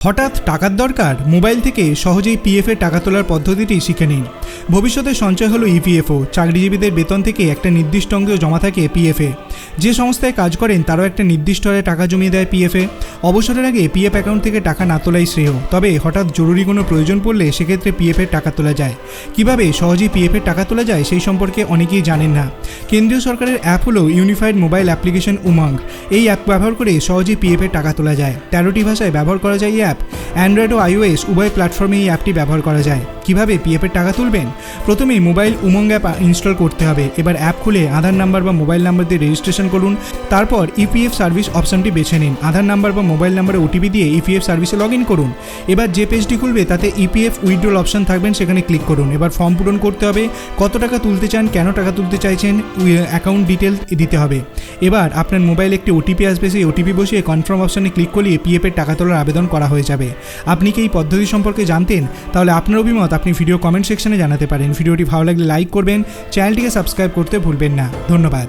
হঠাৎ টাকার দরকার, মোবাইল থেকে সহজেই পিএফ টাকা তোলার পদ্ধতিটি শিখে নিন। ভবিষ্যতে সঞ্চয় হলো ইপিএফও চাকরিজীবীদের বেতন থেকে একটা নির্দিষ্ট অঙ্গ জমা থাকে পিএফে যে সংস্থায় কাজ করেন, তারাও একটা নির্দিষ্ট হারে টাকা জমিয়ে দেয় পিএফে অবসরের আগে পিএফ অ্যাকাউন্ট থেকে টাকা না তোলাই শ্রেয়। তবে হঠাৎ জরুরি কোনো প্রয়োজন পড়লে সেক্ষেত্রে পিএফ এর টাকা তোলা যায়। কীভাবে সহজেই পিএফ এর টাকা তোলা যায় সেই সম্পর্কে অনেকেই জানেন না। কেন্দ্রীয় সরকারের অ্যাপ হলো ইউনিফাইড মোবাইল অ্যাপ্লিকেশন উমঙ্গ এই অ্যাপ ব্যবহার করে সহজেই পিএফ এর টাকা তোলা যায়। তেরোটি ভাষায় ব্যবহার করা যায় এই অ্যাপ অ্যান্ড্রয়েড ও আইওএস উভয় প্ল্যাটফর্মে এই অ্যাপটি ব্যবহার করা যায়। কীভাবে পিএফ এর টাকা তুলবেন? প্রথমেই মোবাইল উমঙ্গ অ্যাপ ইনস্টল করতে হবে। এবার অ্যাপ খুলে আধার নাম্বার বা মোবাইল নাম্বার দিয়ে রেজিস্ট্রেশন করুন। তারপর ইপিএফ সার্ভিস অপশনটি বেছে নিন। আধার নাম্বার বা মোবাইল নাম্বারে ওটিপি দিয়ে ইপিএফ সার্ভিসে লগ ইন করুন। এবার যে পেজটি খুলবে, তাতে ইপিএফ উইথড্রল অপশন থাকবেন, সেখানে ক্লিক করুন। এবার ফর্ম পূরণ করতে হবে। কত টাকা তুলতে চান, কেন টাকা তুলতে চাইছেন অ্যাকাউন্ট ডিটেল দিতে হবে। এবার আপনার মোবাইলে একটি ওটিপি আসবে, সেই ওটিপি বসিয়ে কনফার্ম অপশানে ক্লিক করলে পিএফ এর টাকা তোলার আবেদন করা হয়ে যাবে। আপনি কি এই পদ্ধতি সম্পর্কে জানতেন? তাহলে আপনার অভিমত আপনি ভিডিও কমেন্ট সেকশনে জানাতে পারেন। ভিডিওটি ভালো লাগলে লাইক করবেন চ্যানেলটিকে সাবস্ক্রাইব করতে ভুলবেন না। ধন্যবাদ।